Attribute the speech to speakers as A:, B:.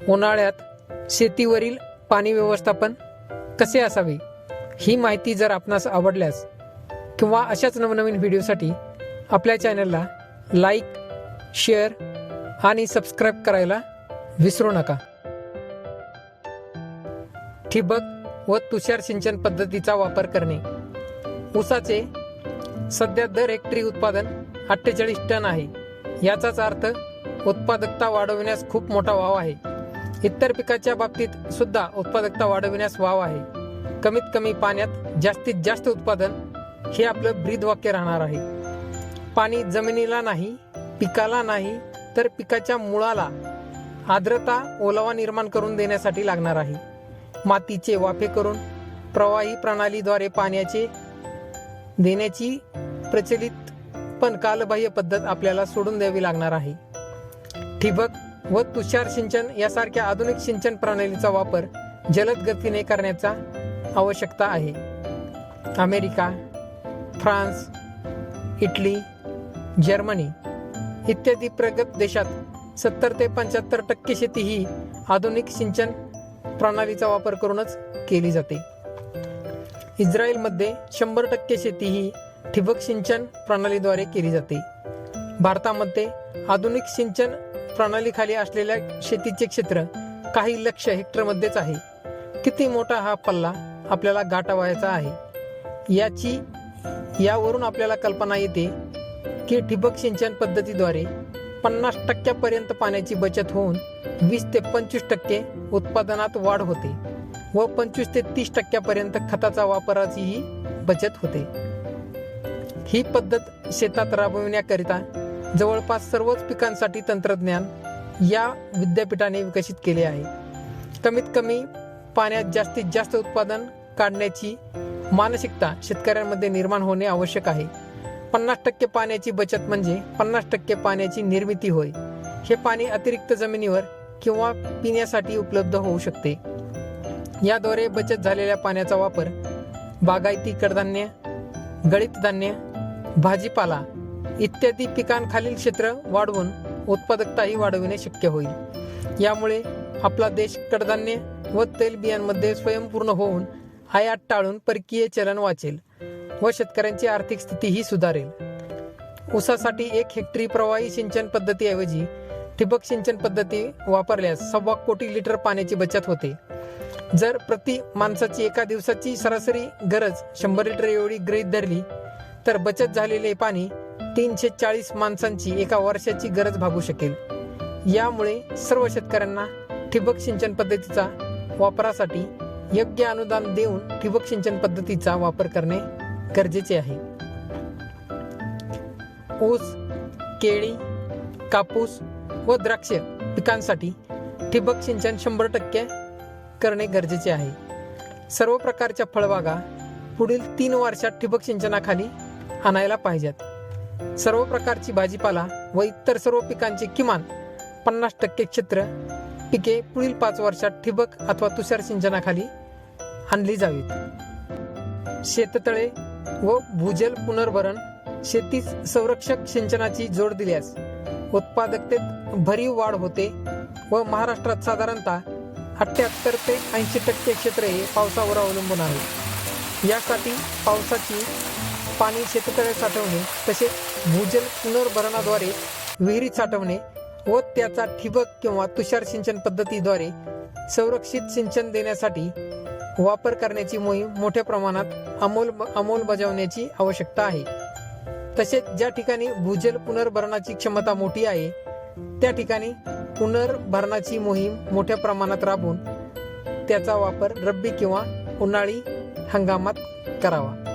A: उन्हाळ्यात शेतीवरील पाणी व्यवस्थापन कसे असावे ही माहिती जर आपणास आवडल्यास किंवा अशाच नवनवीन व्हिडिओसाठी आपल्या चॅनलला लाईक शेअर आणि सबस्क्राईब करायला विसरू नका. ठिबक व तुषार सिंचन पद्धतीचा वापर करणे. ऊसाचे सध्या दर हेक्टरी उत्पादन अठ्ठेचाळीस टन आहे. याचाच अर्थ उत्पादकता वाढविण्यास खूप मोठा वाव आहे. इतर पिकाच्या बाबतीत सुद्धा उत्पादकता वाढविण्यास वाव आहे. कमीत कमी पाण्यात जास्तीत जास्त उत्पादन हे आपलं ब्रीद वाक्य राहणार आहे. पाणी जमिनीला नाही पिकाला नाही तर पिकाच्या मुळाला आर्द्रता ओलावा निर्माण करून देण्यासाठी लागणार आहे. मातीचे वाफे करून प्रवाही प्रणालीद्वारे पाण्याचे देण्याची प्रचलित पण कालबाह्य पद्धत आपल्याला सोडून द्यावी लागणार आहे. ठिबक व तुषार सिंचन यासारख्या आधुनिक सिंचन प्रणालीचा वापर जलद गतीने करण्याचा आवश्यकता आहे. अमेरिका फ्रान्स इटली जर्मनी इत्यादी प्रगत देशात सत्तर ते पंच्याहत्तर टक्के शेती ही आधुनिक सिंचन प्रणालीचा वापर करूनच केली जाते. इस्रायलमध्ये शंभर टक्के शेती ही ठिबक सिंचन प्रणालीद्वारे केली जाते. भारतामध्ये आधुनिक सिंचन प्रणालीखाली असलेल्या शेतीचे क्षेत्र काही लक्ष हेक्टरमध्येच आहे. किती मोठा हा पल्ला आपल्याला गाठावायचा आहे. याची यावरून आपल्याला कल्पना येते की ठिबक सिंचन पद्धतीद्वारे पन्नास टक्क्यापर्यंत पाण्याची बचत होऊन वीस ते पंचवीस टक्के उत्पादनात वाढ होते व पंचवीस ते तीस टक्क्यापर्यंत खताचा वापराचीही बचत होते. ही पद्धत शेतात राबविण्याकरिता जवळपास सर्वच पिकांसाठी तंत्रज्ञान या विद्यापीठाने विकसित केले आहे. कमीत कमी पाण्यात जास्तीत जास्त उत्पादन काढण्याची मानसिकता शेतकऱ्यांमध्ये निर्माण होणे आवश्यक आहे. पन्नास टक्के पाण्याची बचत म्हणजे पन्नास टक्के पाण्याची निर्मिती होय. हे पाणी अतिरिक्त जमिनीवर किंवा पिण्यासाठी उपलब्ध होऊ शकते. याद्वारे बचत झालेल्या पाण्याचा वापर बागायती कडधान्य गळीत धान्य भाजीपाला इत्यादी पिकांखालील क्षेत्र वाढवून उत्पादकताही वाढविणे शक्य होईल. यामुळे आपला देश कडधान्य व तेलबियांमध्ये स्वयंपूर्ण होऊन आयात टाळून परकीय चलन वाचेल व शेतकऱ्यांची आर्थिक स्थितीही सुधारेल. ऊसासाठी एक हेक्टरी प्रवाही सिंचन पद्धतीऐवजी ठिबक सिंचन पद्धती वापरल्यास सव्वा कोटी लिटर पाण्याची बचत होते. जर प्रति माणसाची एका दिवसाची सरासरी गरज शंभर लिटर एवढी गृहीत धरली तर बचत झालेले पाणी तीनशे चाळीस माणसांची एका वर्षाची गरज भागू शकेल. यामुळे सर्व शेतकऱ्यांना ठिबक सिंचन पद्धतीचा वापरासाठी योग्य अनुदान देऊन ठिबक सिंचन पद्धतीचा वापर करणे गरजेचे आहे. ऊस केळी कापूस व द्राक्ष पिकांसाठी ठिबक सिंचन शंभर टक्के करणे गरजेचे आहे. सर्व प्रकारच्या फळबागा पुढील तीन वर्षात ठिबक सिंचनाखाली आणायला पाहिजेत. सर्व प्रकारची भाजीपाला व इतर सर्व पिकांचे किमान पन्नास टक्के क्षेत्र पिके पुढील पाच वर्षात ठिबक अथवा तुषार सिंचनाखाली आणली जावीत. शेततळे व भूजल पुनर्भरण शेतीस संरक्षक सिंचनाची जोड दिल्यास उत्पादकतेत भरीव वाढ होते व महाराष्ट्रात साधारणतः अठ्ठ्याहत्तर ते ऐंशी टक्के क्षेत्र हे पावसावर अवलंबून आहे. यासाठी पावसाची पाणी शेततळ्यात साठवणे तसेच भूजल पुनर्भरणाद्वारे विहिरीत साठवणे व त्याचा ठिबक किंवा तुषार सिंचन पद्धतीद्वारे संरक्षित सिंचन देण्यासाठी वापर करण्याची मोहीम मोठ्या प्रमाणात अमोल अंमलबजावण्याची आवश्यकता आहे. तसेच ज्या ठिकाणी भूजल पुनर्भरणाची क्षमता मोठी आहे त्या ठिकाणी पुनर्भरणाची मोहीम मोठ्या प्रमाणात राबवून त्याचा वापर रब्बी किंवा उन्हाळी हंगामात करावा.